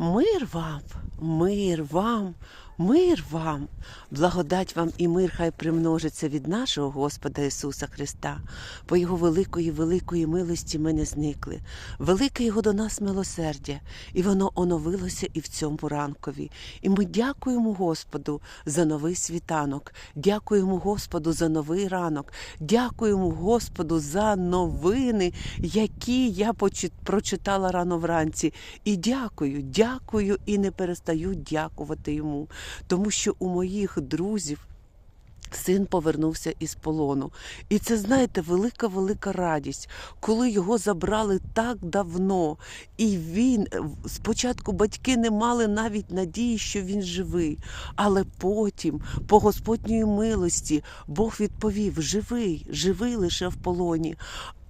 Мир вам, мир вам, мир вам, благодать вам і мир хай примножиться від нашого Господа Ісуса Христа. По Його великої, великої милості ми не зникли. Велике Його до нас милосердя, і воно оновилося і в цьому ранкові. І ми дякуємо Господу за новий світанок, дякуємо Господу за новий ранок, дякуємо Господу за новини, які я прочитала рано вранці. І дякую, дякую і не перестаю дякувати йому, тому що у моїх друзів. Син повернувся із полону. І це, знаєте, велика, велика радість, коли його забрали так давно. І він е, спочатку батьки не мали навіть надії, що він живий. Але потім, по Господньої милості, Бог відповів: живий, живий лише в полоні.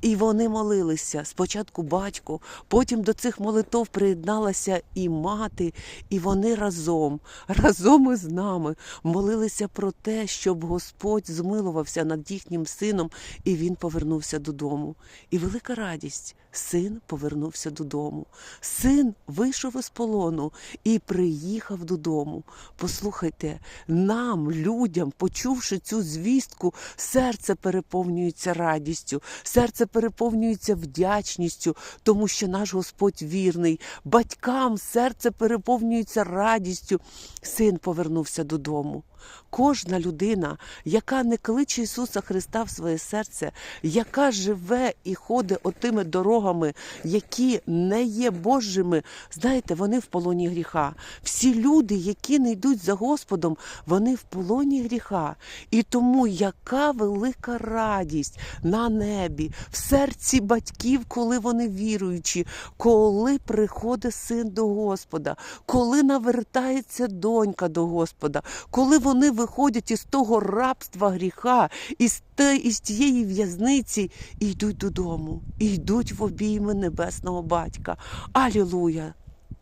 І вони молилися спочатку батько, потім до цих молитов приєдналася і мати, і вони разом, разом із нами молилися про те, щоб Господь змилувався над їхнім сином, і він повернувся додому. І велика радість. Син повернувся додому. Син вийшов із полону і приїхав додому. Послухайте, нам, людям, почувши цю звістку, серце переповнюється радістю, серце переповнюється вдячністю, тому що наш Господь вірний. Батькам серце переповнюється радістю. Син повернувся додому. Кожна людина, яка не кличе Ісуса Христа в своє серце, яка живе і ходить отими дорогами, які не є Божими, знаєте, вони в полоні гріха. Всі люди, які не йдуть за Господом, вони в полоні гріха. І тому яка велика радість на небі, в серці батьків, коли вони віруючі, коли приходить син до Господа, коли навертається донька до Господа, коли вони виходять із того рабства гріха, із, те, із тієї в'язниці і йдуть додому, і йдуть в обійми небесного батька. Алілуя!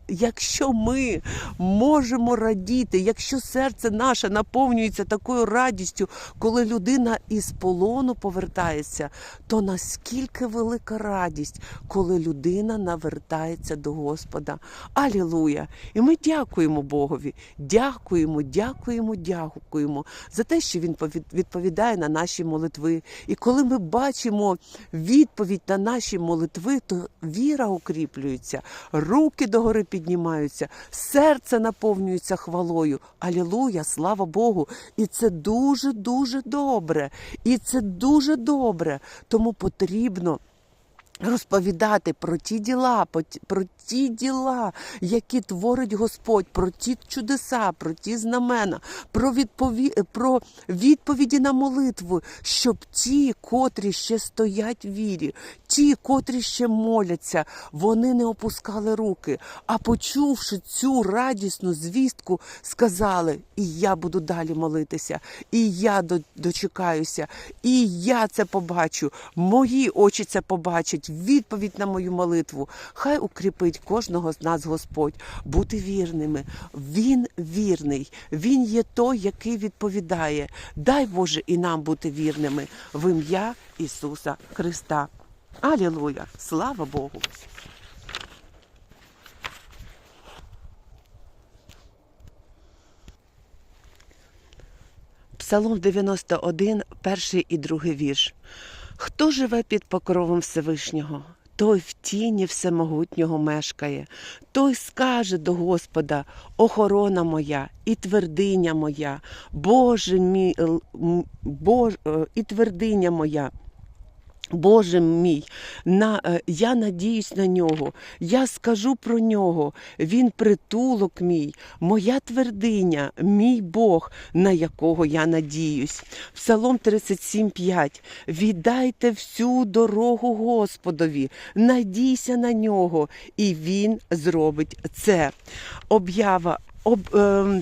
Якщо ми можемо радіти, якщо серце наше наповнюється такою радістю, коли людина із полону повертається, то наскільки велика радість, коли людина навертається до Господа. Алілуя! І ми дякуємо Богові, дякуємо, дякуємо, дякуємо за те, що Він відповідає на наші молитви. І коли ми бачимо відповідь на наші молитви, то віра укріплюється, руки догори піднімаються, серце наповнюється хвалою. Алілуя, слава Богу! І це дуже дуже добре. І це дуже добре. Тому потрібно. Розповідати про ті діла, про ті діла, які творить Господь, про ті чудеса, про ті знамена, про, відпові... про відповіді на молитву, щоб ті, котрі ще стоять в вірі, ті, котрі ще моляться, вони не опускали руки, а почувши цю радісну звістку, сказали: І я буду далі молитися, і я дочекаюся, і я це побачу. Мої очі це побачать. Відповідь на мою молитву. Хай укріпить кожного з нас Господь бути вірними. Він вірний, він є той, який відповідає. Дай Боже і нам бути вірними в ім'я Ісуса Христа. Алілуя! Слава Богу! Псалом 91, перший і другий вірш. Хто живе під покровом Всевишнього? Той в тіні всемогутнього мешкає, той скаже до Господа, охорона моя і твердиня моя, Боже мій, л- м- Бож, е, і твердиня моя. Боже мій, на, е, я надіюсь на нього, я скажу про нього. Він притулок мій, моя твердиня, мій Бог, на якого я надіюсь. Псалом 37,5. Віддайте всю дорогу Господові, надійся на нього, і Він зробить це. Об'ява. Об, е,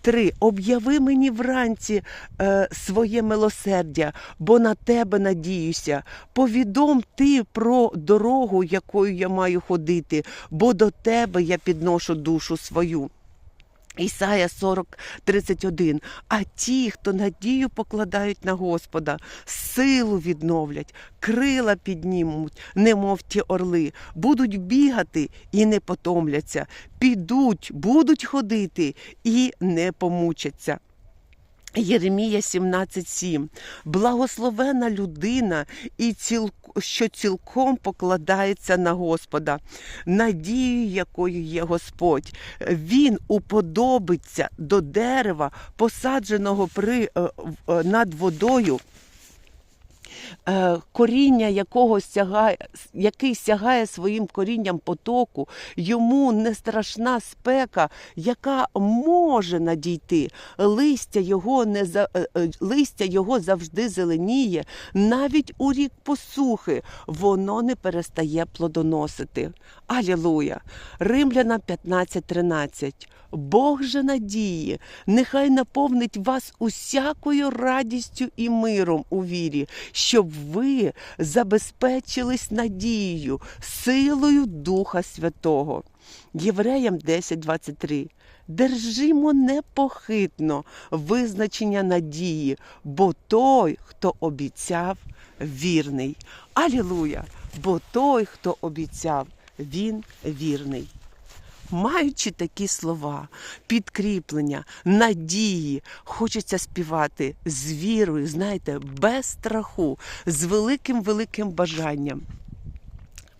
Три, Об'яви мені вранці е, своє милосердя, бо на тебе надіюся. Повідом ти про дорогу, якою я маю ходити, бо до тебе я підношу душу свою. Ісая 40, 31. А ті, хто надію покладають на Господа, силу відновлять, крила піднімуть, немов ті орли, будуть бігати і не потомляться, підуть, будуть ходити і не помучаться. Єремія 17,7. Благословена людина, і ціл... що цілком покладається на Господа, надією, якою є Господь. Він уподобиться до дерева, посадженого при... е, е, над водою. Е, Коріння якого сягає, який сягає своїм корінням потоку, йому не страшна спека, яка може надійти. Листя його не е, е, листя його завжди зеленіє, навіть у рік посухи воно не перестає плодоносити. Алілуя! Римляна 15.13. Бог же надії, нехай наповнить вас усякою радістю і миром у вірі, щоб ви забезпечились надією, силою Духа Святого. Євреям 10.23. Держимо непохитно визначення надії, бо той, хто обіцяв, вірний. Алілуя! Бо той, хто обіцяв, він вірний. Маючи такі слова, підкріплення, надії, хочеться співати з вірою, знаєте, без страху, з великим великим бажанням.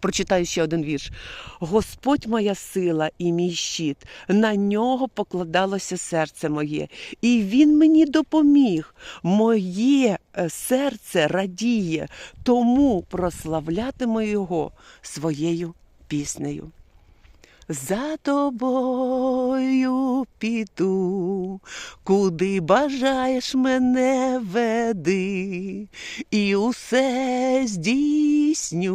Прочитаю ще один вірш. Господь моя сила і мій щит, на нього покладалося серце моє, і він мені допоміг. Моє е, серце радіє, тому прославлятиму його своєю піснею. За тобою піду, куди бажаєш мене веди, і усе здійсню,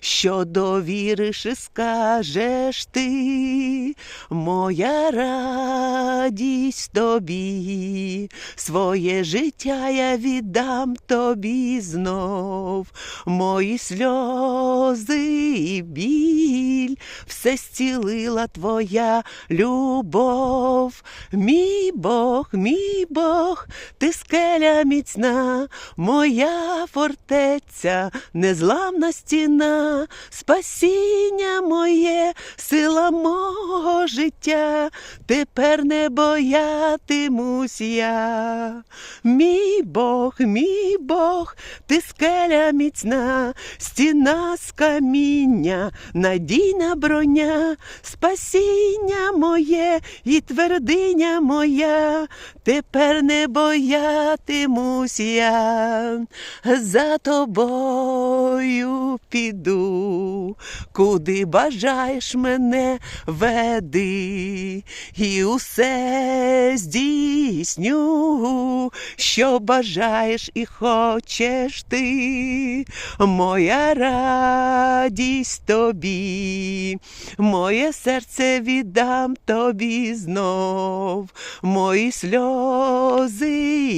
що довіриш і скажеш ти, моя радість тобі, своє життя я віддам тобі знов, мої сльози і біль, все зцілила твоя любов. Мій Бог, мій Бог, ти скеля міцна, моя фортеця, незламна стіна, спасіння моє, сила мого життя, тепер не боятимусь я. Мій Бог, мій Бог, ти скеля міцна, стіна з каміння, надійна броня, спасіння моє і твердиня моя, тепер не боятимусь я, за тобою піду, куди бажаєш мене веди, і усе здійсню, що бажаєш і хочеш ти, моя радість тобі, моє серце віддам тобі знов, мої сльози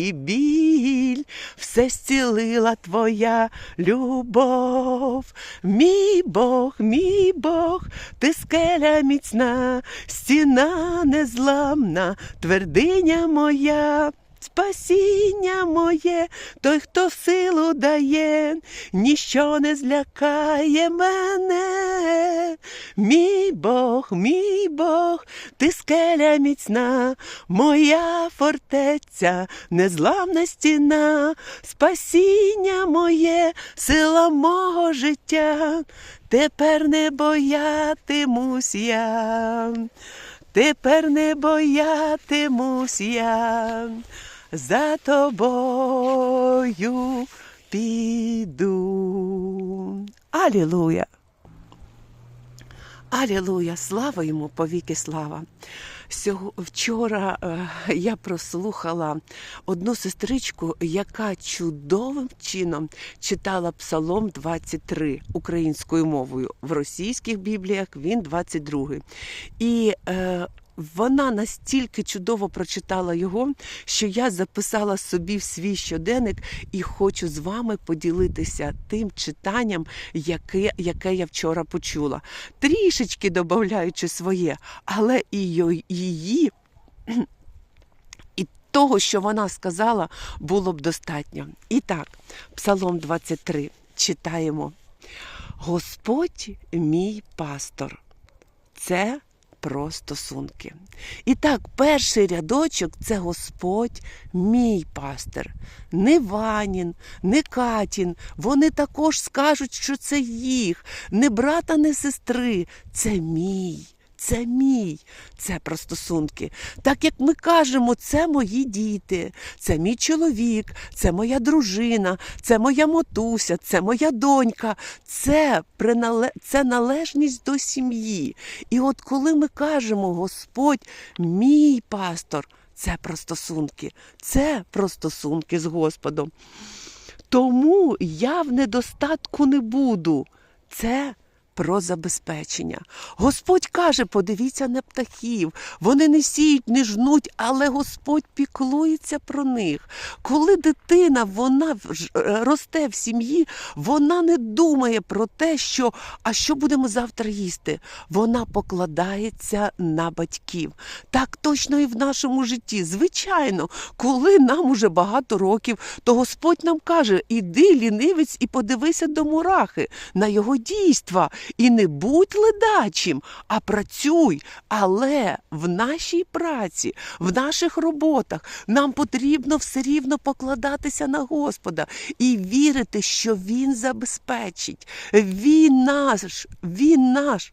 і біль, все зцілила твоя любов. Мій Бог, мій Бог, ти скеля міцна, стіна незламна, твердиня моя. Спасіння моє, той, хто силу дає, ніщо не злякає мене. Мій Бог, мій Бог, ти скеля міцна, моя фортеця, незламна стіна, спасіння моє, сила мого життя, тепер не боятимусь я. Тепер не боятимусь я, за тобою піду. Алілуя! Алілуя! Слава йому повіки слава! Вчора е, я прослухала одну сестричку, яка чудовим чином читала Псалом 23 українською мовою. В російських бібліях він 22. І е, вона настільки чудово прочитала його, що я записала собі в свій щоденник і хочу з вами поділитися тим читанням, яке, яке я вчора почула. Трішечки додаючи своє, але і її. Того, що вона сказала, було б достатньо. І так, Псалом 23 читаємо. Господь мій пастор. Це про стосунки. І так, перший рядочок це Господь мій пастир. Не Ванін, не Катін. Вони також скажуть, що це їх, не брата, не сестри. Це мій. Це мій, це про стосунки. Так як ми кажемо, це мої діти, це мій чоловік, це моя дружина, це моя мотуся, це моя донька, це, принале... це належність до сім'ї. І от коли ми кажемо, Господь, мій пастор, це про стосунки, це про стосунки з Господом. Тому я в недостатку не буду. Це про забезпечення. Господь каже: подивіться на птахів. Вони не сіють, не жнуть, але Господь піклується про них. Коли дитина вона е, росте в сім'ї, вона не думає про те, що а що будемо завтра їсти. Вона покладається на батьків. Так точно і в нашому житті. Звичайно, коли нам уже багато років, то Господь нам каже: іди, лінивець, і подивися до мурахи на його дійства. І не будь ледачим, а працюй. Але в нашій праці, в наших роботах нам потрібно все рівно покладатися на Господа і вірити, що Він забезпечить. Він наш, Він наш.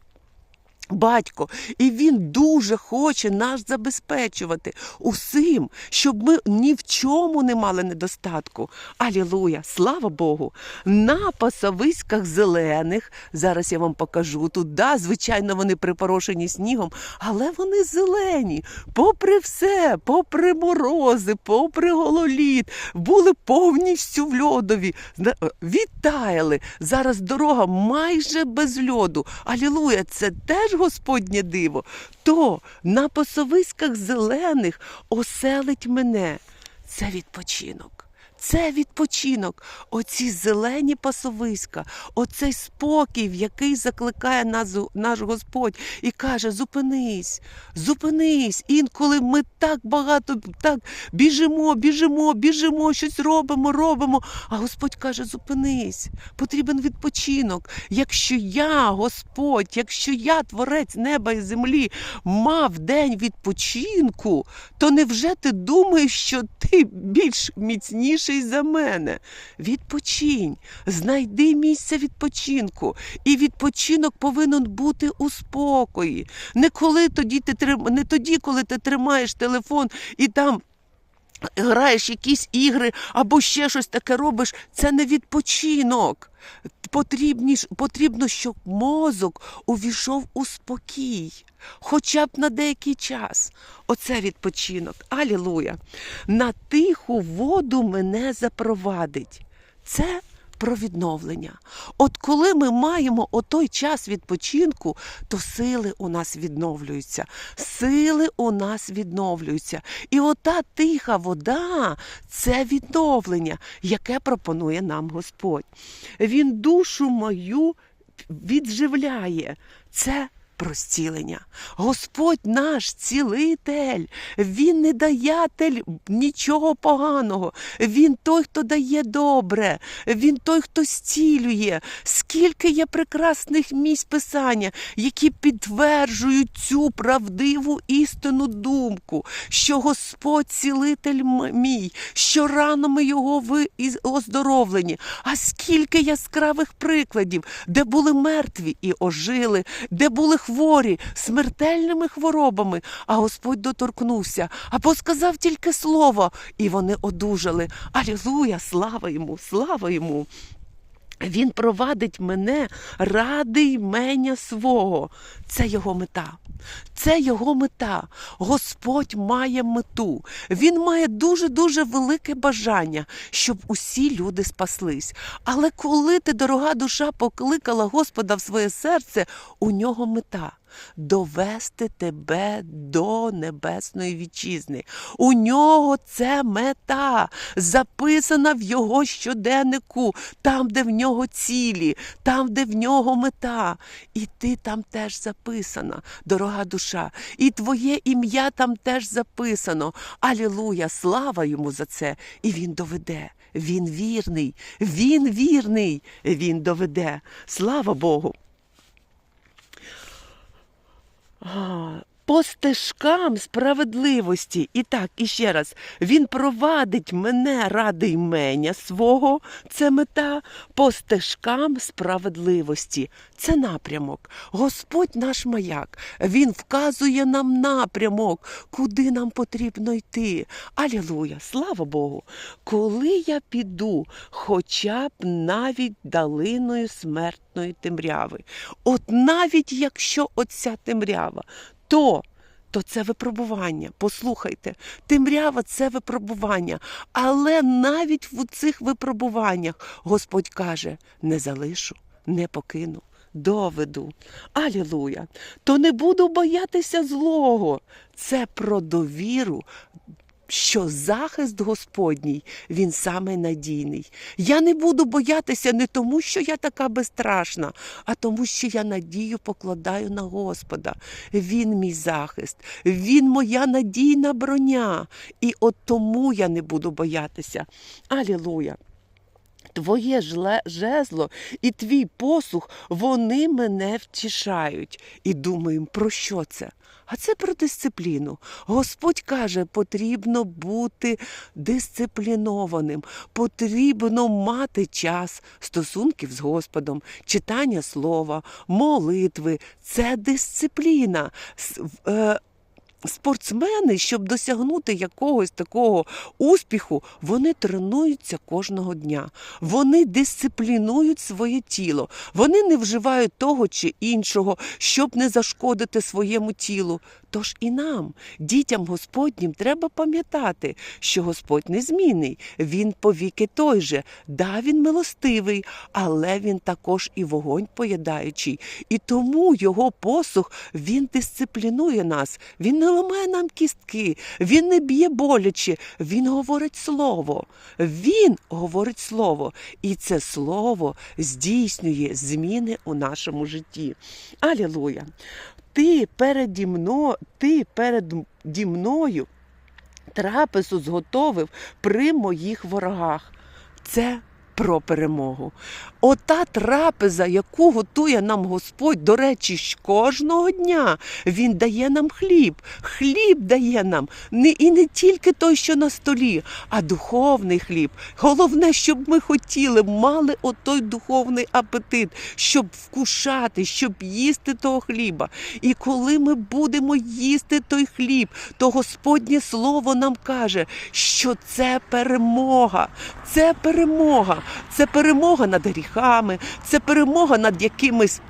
Батько, і він дуже хоче нас забезпечувати усім, щоб ми ні в чому не мали недостатку. Алілуя! Слава Богу! На пасовиськах зелених, зараз я вам покажу тут, да, звичайно, вони припорошені снігом, але вони зелені. Попри все, попри морози, попри гололід, були повністю в льодові, е, відтаяли. Зараз дорога майже без льоду. Алілуя, це теж Господнє диво. То на пасовиськах зелених оселить мене. Це відпочинок. Це відпочинок, оці зелені пасовиська, оцей спокій, в який закликає нас наш Господь і каже: зупинись, зупинись. Інколи ми так багато так біжимо, біжимо, біжимо, щось робимо, робимо. А Господь каже: зупинись, потрібен відпочинок. Якщо я, Господь, якщо я, творець неба і землі, мав день відпочинку, то невже ти думаєш, що ти більш міцніший за мене? Відпочинь, знайди місце відпочинку. І відпочинок повинен бути у спокої. Не коли тоді ти трим... не тоді, коли ти тримаєш телефон і там. Граєш якісь ігри або ще щось таке робиш, це не відпочинок. Потрібні, потрібно, щоб мозок увійшов у спокій, хоча б на деякий час. Оце відпочинок. Алілуя. На тиху воду мене запровадить. Це про відновлення. От коли ми маємо отой час відпочинку, то сили у нас відновлюються. Сили у нас відновлюються. І ота тиха вода це відновлення, яке пропонує нам Господь. Він душу мою відживляє. Це про зцілення. Господь наш цілитель, Він не даятель нічого поганого. Він той, хто дає добре, Він той, хто зцілює. Скільки є прекрасних місць писання, які підтверджують цю правдиву істинну думку, що Господь цілитель мій, що ранами його ви оздоровлені. А скільки яскравих прикладів, де були мертві і ожили, де були хворі смертельними хворобами, а Господь доторкнувся, або сказав тільки слово, і вони одужали. Алілуя! Слава йому, слава йому! Він провадить мене ради ймення свого. Це його мета. Це його мета. Господь має мету. Він має дуже-дуже велике бажання, щоб усі люди спаслись. Але коли ти, дорога душа, покликала Господа в своє серце, у нього мета. Довести тебе до небесної вітчизни. У нього це мета записана в його щоденнику, там, де в нього цілі, там, де в нього мета. І ти там теж записана, дорога душа. І твоє ім'я там теж записано. Алілуя! Слава йому за це! І він доведе. Він вірний, він вірний, він доведе. Слава Богу. А, По стежкам справедливості. І так, і ще раз, він провадить мене ради ймення свого, це мета, по стежкам справедливості. Це напрямок. Господь наш маяк. Він вказує нам напрямок, куди нам потрібно йти. Алілуя, слава Богу. Коли я піду, хоча б навіть долиною смертної темряви. От навіть якщо оця темрява, то. То це випробування. Послухайте, темрява це випробування. Але навіть в цих випробуваннях Господь каже: не залишу, не покину, доведу. Алілуя! То не буду боятися злого. Це про довіру. Що захист Господній, він саме надійний. Я не буду боятися не тому, що я така безстрашна, а тому, що я надію покладаю на Господа. Він мій захист, він моя надійна броня. І от тому я не буду боятися. Алілуя! Твоє жезло і твій посух, вони мене втішають. І думаємо, про що це? А це про дисципліну. Господь каже, потрібно бути дисциплінованим, потрібно мати час стосунків з Господом, читання слова, молитви. Це дисципліна. Спортсмени, щоб досягнути якогось такого успіху, вони тренуються кожного дня. Вони дисциплінують своє тіло. Вони не вживають того чи іншого, щоб не зашкодити своєму тілу. Тож і нам, дітям Господнім, треба пам'ятати, що Господь незмінний. Він повіки той же. Да, він милостивий, але він також і вогонь поїдаючий. І тому його посух він дисциплінує нас. Він не ламає нам кістки, він не б'є боляче, він говорить слово. Він говорить слово. І це слово здійснює зміни у нашому житті. Алілуя! Ти переді мно, ти переді мною трапезу зготовив при моїх ворогах. Це про перемогу. Ота трапеза, яку готує нам Господь, до речі, кожного дня Він дає нам хліб. Хліб дає нам і не тільки той, що на столі, а духовний хліб. Головне, щоб ми хотіли, мали отой духовний апетит, щоб вкушати, щоб їсти того хліба. І коли ми будемо їсти той хліб, то Господнє Слово нам каже, що це перемога. Це перемога. Це перемога над гріхами, це перемога над якимись.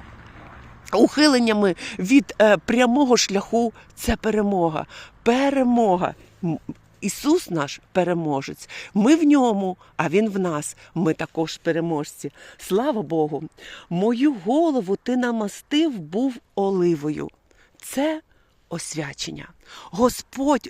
Ухиленнями від е, прямого шляху це перемога. Перемога. Ісус наш переможець. Ми в ньому, а Він в нас. Ми також переможці. Слава Богу. Мою голову ти намастив був оливою. Це освячення. Господь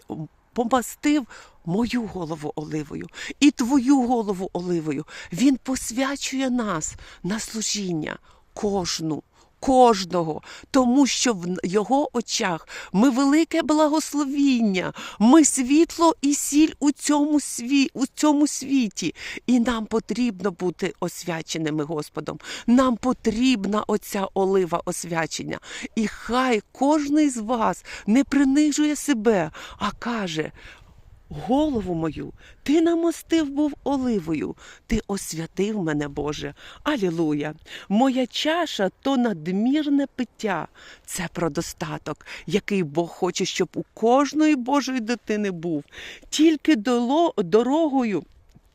помастив мою голову оливою і твою голову оливою. Він посвячує нас на служіння кожну. Кожного, тому що в його очах ми велике благословіння, ми світло і сіль у цьому сві, у цьому світі, і нам потрібно бути освяченими Господом. Нам потрібна оця олива освячення. І хай кожний з вас не принижує себе, а каже. Голову мою, ти намостив був оливою, ти освятив мене, Боже. Алілуя! Моя чаша то надмірне пиття. Це про достаток, який Бог хоче, щоб у кожної Божої дитини був. Тільки дорогою.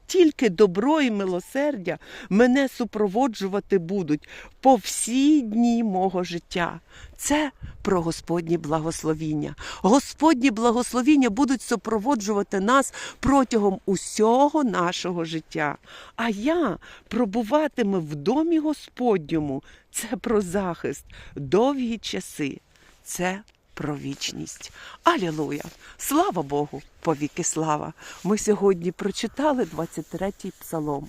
Тільки добро і милосердя мене супроводжувати будуть по всі дні мого життя. Це про Господні благословіння. Господні благословіння будуть супроводжувати нас протягом усього нашого життя. А я пробуватиме в домі Господньому. Це про захист довгі часи. це про вічність. Алілуя! Слава Богу! Повіки слава! Ми сьогодні прочитали 23-й псалом.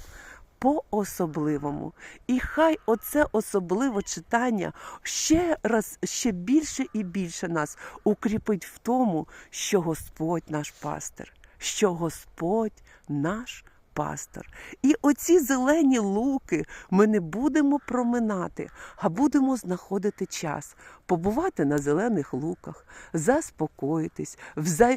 По-особливому. І хай оце особливе читання ще раз, ще більше і більше нас укріпить в тому, що Господь наш пастир, що Господь наш пастор. І оці зелені луки ми не будемо проминати, а будемо знаходити час, побувати на зелених луках, заспокоїтись,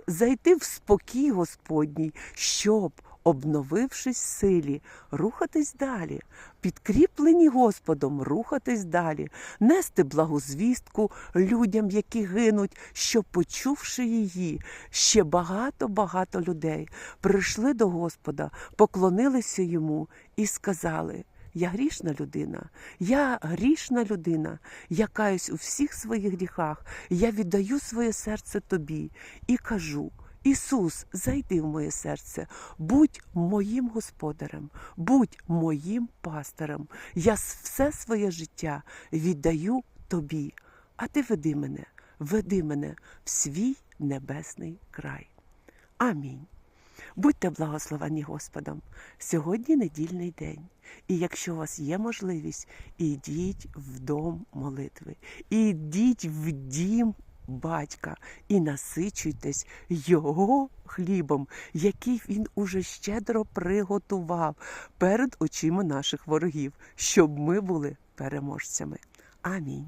зайти в спокій Господній, щоб, обновившись силі, рухатись далі, підкріплені Господом, рухатись далі, нести благу звістку людям, які гинуть, щоб, почувши її, ще багато-багато людей прийшли до Господа, поклонилися йому і сказали. Я грішна людина, я грішна людина, я каюсь у всіх своїх гріхах, я віддаю своє серце тобі і кажу: Ісус, зайди в моє серце, будь моїм господарем, будь моїм пастирем. Я все своє життя віддаю тобі, а ти веди мене, веди мене в свій небесний край. Амінь. Будьте благословені Господом. Сьогодні недільний день. І якщо у вас є можливість, ідіть в дом молитви, ідіть в дім батька і насичуйтесь його хлібом, який він уже щедро приготував перед очима наших ворогів, щоб ми були переможцями. Амінь.